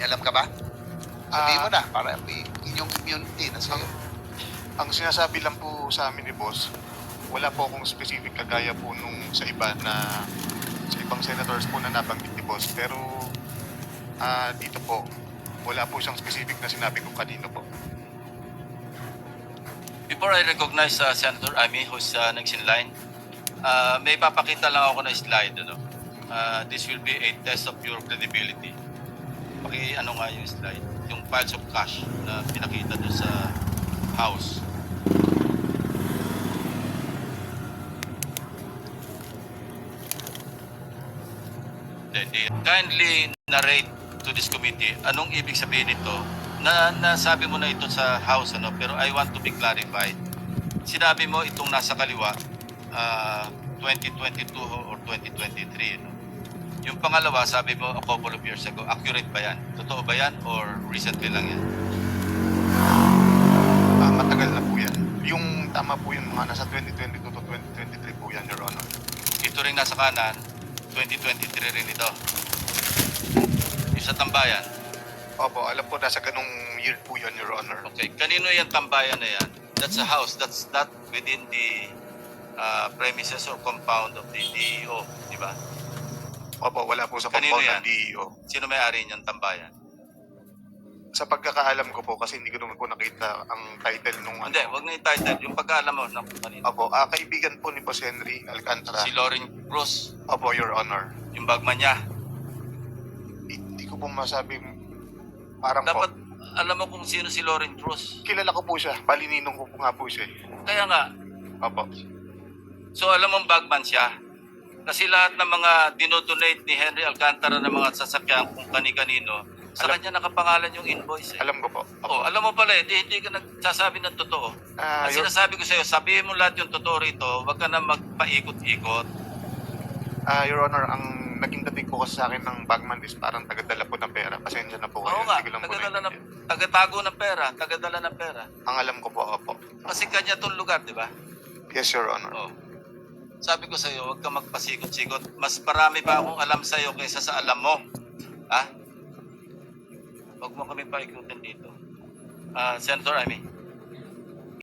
Alam ka ba? Sabihin Ah. mo na, para may inyong immunity na sa'yo. Ang sinasabi lang po sa amin ni boss, wala po akong specific kagaya po nung sa iba na sa ibang senators po na nabanggit ni boss. Pero ah dito po, wala po siyang specific na sinabi ko kanino po. Before I recognize uh, Senator Amy, who's uh, next in line, uh, may papakita lang ako na slide. Ano? Uh, this will be a test of your credibility. Paki ano nga yung slide, yung files of cash na pinakita doon sa house. Kindly narrate to this committee anong ibig sabihin nito na nasabi mo na ito sa house ano pero I want to be clarified sinabi mo itong nasa kaliwa ah, 2022 or 2023 no? Yung pangalawa sabi mo a couple of years ago accurate ba yan totoo ba yan or recently lang yan Ah, matagal na po yan. Yung tama po yung mga nasa 2022 to 2023 po yan, Your Honor. ito rin nasa kanan 2023 rin ito yung sa tambayan Opo, alam po nasa ganung year po yan, Your Honor. Okay, kanino yung tambayan na yan? That's a house. That's not within the uh, premises or compound of the DEO, di ba? Opo, wala po sa Kanino compound yan? ng DEO. Sino may-ari niyang tambayan? Sa pagkakaalam ko po, kasi hindi ko naman po nakita ang title nung Hindi, ano. wag na yung title. Yung pagkaalam mo na kung kanino. Opo, ah, kaibigan po ni Boss Henry Alcantara. Si Lauren Cruz, Opo, Your Honor. yung bagman niya. Hindi ko po masabi, parang Dapat po, alam mo kung sino si Lauren Cruz. kilala ko po siya. Balininong ko po nga po siya. eh. Kaya nga, Opo. so alam mong bagman siya. Kasi lahat ng mga dinodonate ni Henry Alcantara ng mga sasakyan kung kani-kanino, sa Alam- kanya nakapangalan yung invoice. Eh. Alam ko po. Oh, alam mo pala, eh, di, hindi ka nagsasabi ng totoo. Ah, Ang sinasabi ko sa'yo, sabihin mo lahat yung totoo rito, wag ka na magpaikot-ikot. ah, Your Honor, ang naging dating po kasi sa akin ng bagman is parang tagadala po ng pera. Pasensya na po Oo kayo. nga, Hindi ko lang po tagadala naiintindihan. tagatago ng pera, tagadala ng pera. Ang alam ko po, opo. Kasi kanya itong lugar, di ba? Yes, Your Honor. Oh. Sabi ko sa'yo, huwag ka magpasikot-sikot. Mas marami pa akong alam sa'yo kaysa sa alam mo. Ha? Huwag mo kami paikutin dito. Ah, Senator Amy.